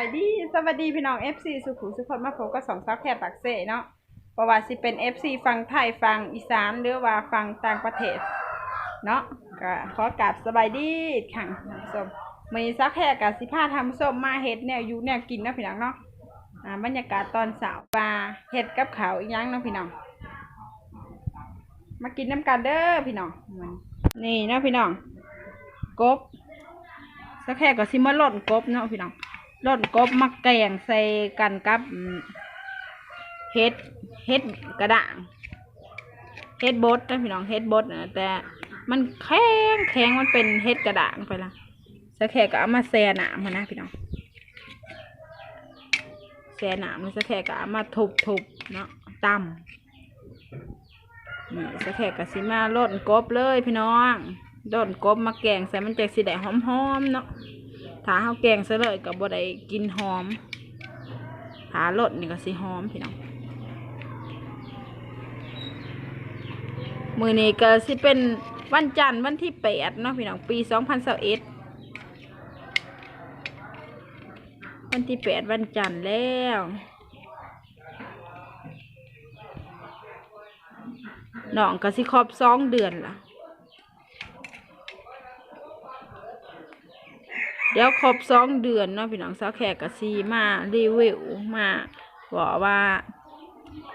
ไปดีสวัสดีพี่น้อง FC สุขุมสุขนมาพบกับสองซักแพรปักเสเนาะเพราะว่าสิเป็น FC ฟังไทยฟังอีสานหรือว่าฟังต่างประเทศ เนาะก็ขอกราบสบายดีขังท่านผู้มมีซักแพรกับสิพาทำส้มมาเฮ็ดแนวอยู่แนวกินเนาะพี่น้องเนาะอ่าบรรยากาศตอนเสาร์ปลาเฮ็ดกับขาวอีกย่างเนาะพี่น้อง มากินน้ำกันเด้อพี่น้องนี่เนาะพี่น้องกบสักแค่ก็สิมาล่นกบเนาะพี่น้อง ล่นกบมาแกงใส่กันกับเฮ็ดเฮ็ดกระด่างเฮ็ดบดนะพี่น้องเฮ็ดบดนะแต่มันแข็งแข็งมันเป็นเฮ็ดกระด่างไปละสักแค่ก็เอามาแซ่หนามนะพี่น้องแซ่หนามแล้วสักแค่ก็เอามาทุบทุบเนาะตำนี่สักแค่ก็สิมาล่นกบเลยพี่น้องล่นกบมาแกงใส่มันจะสิได้หอมๆเนาะ ถ้าเฮาแกงซะเลยก็บ่ได้กินหอมถ้ารสนี่ก็สิหอมพี่น้องมือนี้ก็สิเป็นวันจันทร์วันที่แปดเนาะพี่น้องปีสองพันสิบเอ็ดวันที่แปดวันจันทร์แล้วน้องก็สิครบสองเดือนละ เดี๋ยวครบสองเดือนเนาะพี่น้องสาวแขกกับซีมารีวิวมาบอกว่า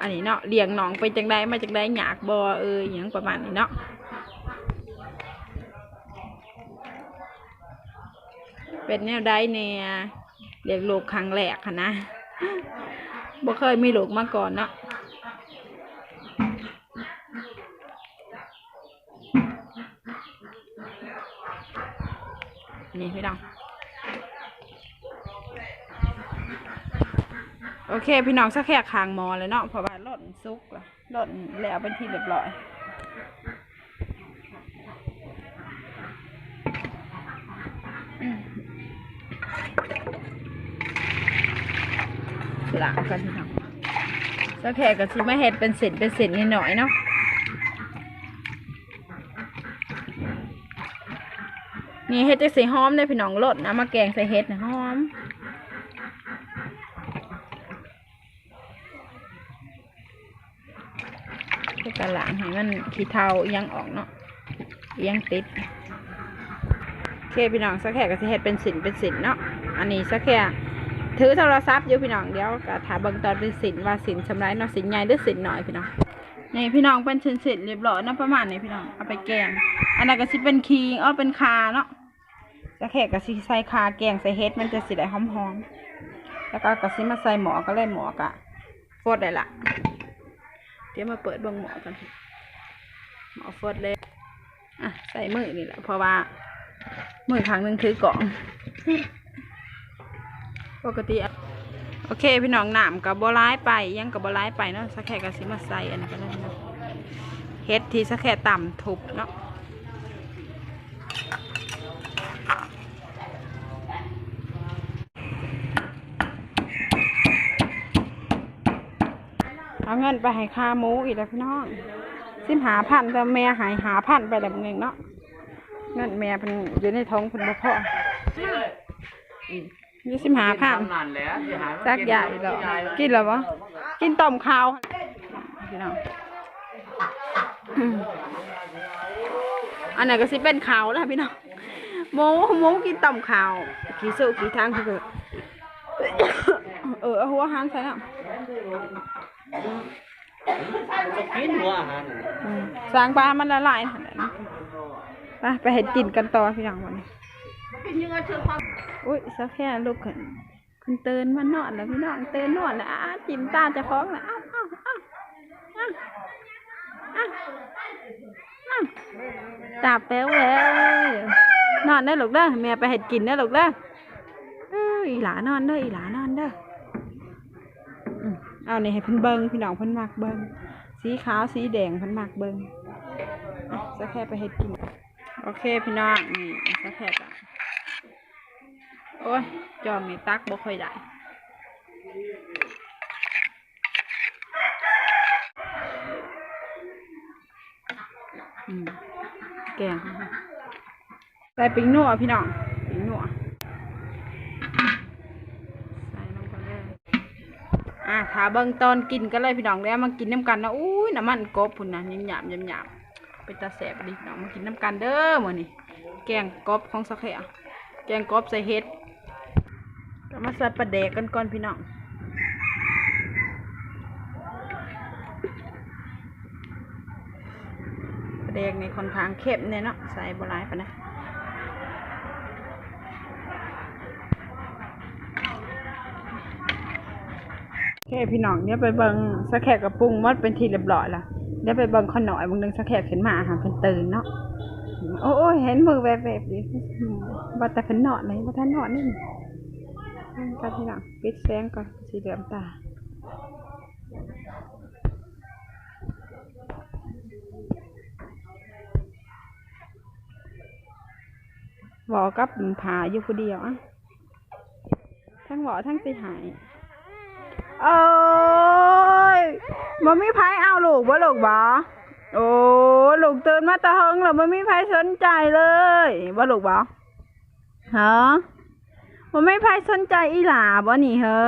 อันนี้เนาะเลี้ยงน้องไปจังได้มาจังได้อยากบอเอออย่างประมาณนี้เนาะเป็นแนวใดเนี่ยเลี้ยงลูกครั้งแรกค่ะนะบ่เคยมีลูกมาก่อนเนาะนี่พี่น้อง โอเค พี่น้องสักแค่คางมอเลยเนาะเพราะว่าล่นซุกละล่นแล้วเป็นที่เรียบร้อยอืมล้างกันพี่น้องสักแค่ก็สิไม่เห็ดเป็นเศษเป็นเศษนิดหน่อยเนาะนี่เห็ดจะใสีหอมเลยพี่น้องลดนะมาแกงใส่เห็ดนะหอม กระหลังให้มันขี้เทายังออกเนาะยังติดโอเคพี่น้องสักแค่ก็สิเฮ็ดเป็นสินเป็นสินเนาะอันนี้สักแค่ถือโทรศัพท์อยู่พี่น้องเดี๋ยวก็ถามเบิ่งตอนเป็นสินว่าสินชำระเนาะสินใหญ่หรือสินน้อยพี่น้องนี่พี่น้องเป็นสินสินเรียบร้อยนะประมาณนี้พี่น้องเอาไปแกง อันนั้นก็สิเป็นคีงเอเป็นคาเนาะสักแค่ก็สิใส่คาแกงใส่เฮ็ดมันจะสิได้หอมๆแล้วก็ก็สิมาใส่หมอก็เลยหมอกะโฟดได้ละ เดี๋ยวมาเปิดเบิ่งหมอกันหมอฟอดเลยอะใส่มือนี่แหละเพราะว่า มือข้งหนึงถือกล่อง ปกติโอเค พี่น้องหนามกับบัร้ายไปยังกับบัร้ายไปเนาะสักแค่กับสิมาใส่อันนี้ก็ได้เนะเฮ็ดที่สักแค่ต่ำทุบเนาะ เงินไปให้ค่าหมูอีกแล้วพี่น้องสิมหาพันแต่แม่หายหาพันไปแบบหนึ่งเนาะเงินแม่เป็นอยู่ในท้องเป็นบ่อยี่สิมหาพันทำนั่นแหละสิหาจักใหญ่ดอกินแล้วะกินต้มข้าวพี่น้องอันไหนก็สิเป็นข้าวแล้วพี่น้องหมูหมูกินต้มข้าวขี่สู้ขี่ทางคือเออหัวหางใส่น่ะกินหัวอาหารอืมสร้างปลามันละลายขนาดนั้นไปไปเห็ดกินกันต่อพี่น้องวันนี้อุ้ยสักแค่ลูกขึ้นคุณเตือนมานอนแล้วพี่น้องเตือนนอนแล้วอ้าจิ้มตาจะฟ้องแล้วอ้าวอ้าวอ้าวอ้าวอ้าวอ้าวจับแป๊วเลยนอนได้อลูกเด้อแม่ไปเห็ดกินได้อลูกเด้อเอ้ยอีหลานอนเด้ออีหลานอน เด้ออืมเอานี่ให้เพิ่นเบิ่งพี่น้องเพิ่นมักเบิ่งสีขาวสีแดงเพันหมักเบิงจะแค่ไปเฮ็ดกิน โอเคพี่น้องนี่จะแค่จ้ะโอ้ยจอมนี่ตักบ่ค่อยได้แกงใส่ปิ้งนัวพี่น้องปิ้งนัว อะถ้าเบิ่งตอนกินก็เลยพี่น้องแล้วมากินน้ำกันนะอุ้ยน้ำมันกบพุ่นนะยำหยาบยำหยาบเป็นตาแสบดีพี่น้องมากินน้ำกันเด้อมือนี้แกงกบของสักแค่แกงกบใส่เห็ดก็มาใส่ปลาแดกกันก่อนพี่น้องปลาแดกในค่อนข้างเข้มเนี่ยเนาะใส่บหลายปะนะ เคพี่น้องเดี๋ยไปเบิงสะแขกกับปรุงหมดเป็นทีเรียบร้อยละเดี๋ยวไปเบิงขอหน่อยบางนึงสะแขกขึ้นมาหาเป็นตื่นเนาะโอ้ยเห็นมือแวบๆดิว่าแต่เป็นหนอนเลยว่าท่านหนอนนี่กันพี่น้องปิดแสงก่อนสีเหลือมตาหวอกับผาอยู่ผู้เดียวอะทั้งหวอทั้งตีหาย โอ้ยบ่มีไผเอาลูกบ่ลูกบ่โอ้ลูกตื่นมาตะเฮงแล้วบ่มีไผสนใจเลยบ่ลูกบ่ฮะบ่มีไผสนใจอีหลาบ่นี่เหรอ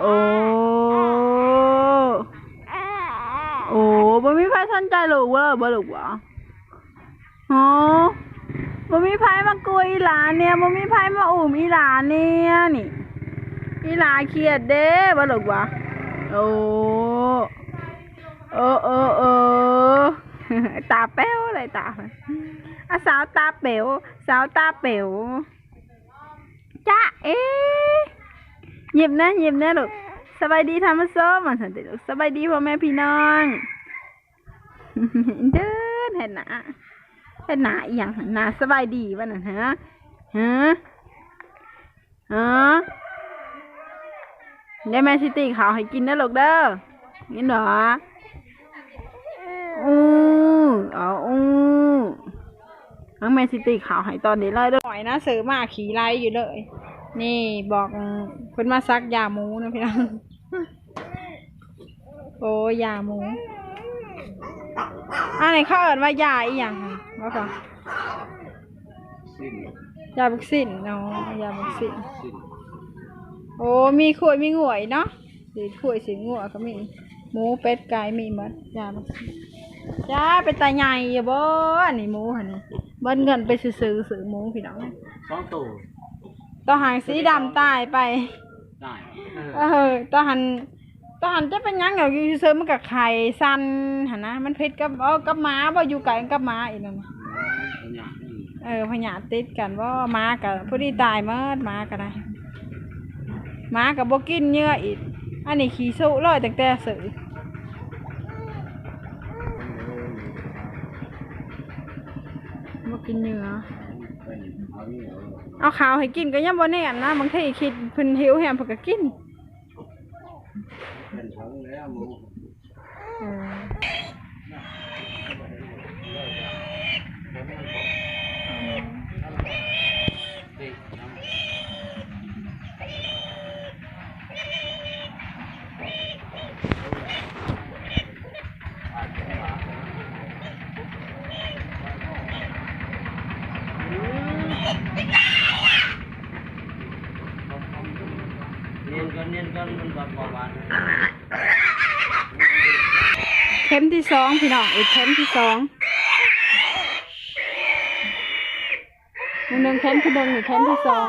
โอ้โอ้บ่มีไผสนใจลูกเว้อบ่ลูกบ่ฮะบ่มีไผมากลัวอีหลาเนี่ยบ่มีไผมาอุ้มอีหลาเนี่ยนี่ อีหลาเครียดเด้บ่ลูกวะโอ้โอ้โอ้โอ้ตาแป้วอะไรตาอะสาวตาเป๋วสาวตาเป๋วจ้าเอ๊หยิบนะหยิบนะลูกสบายดีทำมาส้มมันสันติลูกสบายดีพ่อแม่พี่น้องเดินเห็นหนาเห็นหนาอหย่างหนาสบายดีวะน่ะฮะฮะฮะ เดี๋ยวแม่สิตีข้าวให้กินนะลูกเด้อกินเหรออู้เอาอู้ทั้งแม่สิตีข้าวให้ตอนนี้เลยเด้อหน่อยนะซื้อมาขี่ไล่อยู่เลย นี่บอกเพิ่นมาซักยาหมูนะพี่น้องโอ้ยาหมูอันไหนเขาเอิ้นว่ายาอีหยังค่ะว่าก่อนสิ้นยาบักสินเนาะยาบักสินสิ้น โอ้ มีขวยมีงวยเนาะสีขวยสีงวก็มี หมูเป็ดไก่มีหมดจ้าบักสิจ้าเป็นตาใหญ่อยู่บ่อันนี้หมูหันนี่เบิ้เงินไปซื้อซื้อซื้อหมูพี่น้องสองตัวต่อหางสีดำตายไปได้เออต่อหันต่อหันจะเป็นหยังอยู่ซื้อมันกับไข่สันหันนะมันเพชรกับเออกับหม้าบ่อยู่ไก่กับหม้าอีกนั่นน่ะเนี่ยเออพญาติดกันว่าหม้ากับผู้ที่ตายเมื่อหม้าก็ได้ หมากับบกินเนื้ออีก อันนี้ขี้สุเลยแตั้งแต่ซื้อบ่กินเนื้อเอาข้าวให้กินก็ยังบ่แน่นนะบางทีคิดเพิ่นหิวแฮมเพิ่นก็กิน เข็มที่สองพี่น้องอีกเข็มที่สองหนึ่งเข็มที่หนึ่งอีกเข็มที่สอง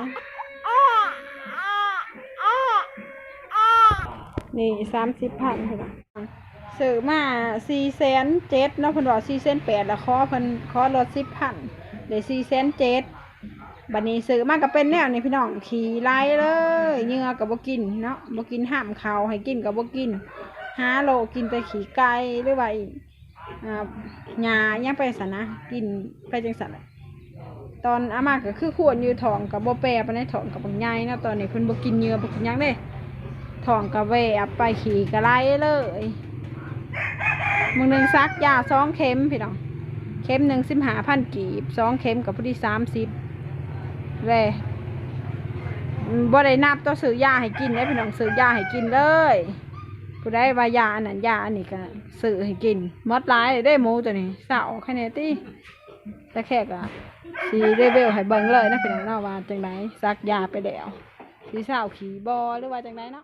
นี่สามสิบพันพี่น้องซื้อมาสี่แสนเจ็ดเนาะเพิ่นบอกสี่แสนแปดแล้วขอเพิ่นขอลดสิบพันเดี๋ยวสี่แสนเจ็ด บัดนี้ซื้อมากก็เป็นแนวนี่พี่น้องขี่ไล่เลยเหงื่อกับบ่กินเนาะบ่กินห้ามเขาให้กินกับบ่กินหาโลกินแต่ขี้ไก่หรือว่าอีกอ่าหญ้ายังไปสันนะกินไปจังสันตอนอามาก็คือขวดอยู่ท้องกับบ่แปรปในท้องกับบางใหญ่นะตอนนี้เพิ่นบ่กินเนื้อบ่กินยังเด้ท้องกับแหวบไปขี่กระไรเลยมึงหนึ่งซักยาสองเข็มพี่น้องเข็มหนึ่งสิบห้าพันกีบสองเข็มกับพอดีสามสิบ เลยบ่ได้นับต้องซื้อยาให้กินได้พี่น้องซื้อยาให้กินเลยผู้ได้ว่ายาอันนั้นยาอันนี้ก็ซื้อให้กินมดหลายได้หมูตัวนี้สาวแค่นี้ตะแต่แค่ก็สีเรเวลให้เบิ่งเลยนะพี่น้องเนาะว่าจังไดซักยาไปแล้วสีสาวขี่บอหรือว่าจังไดเนาะ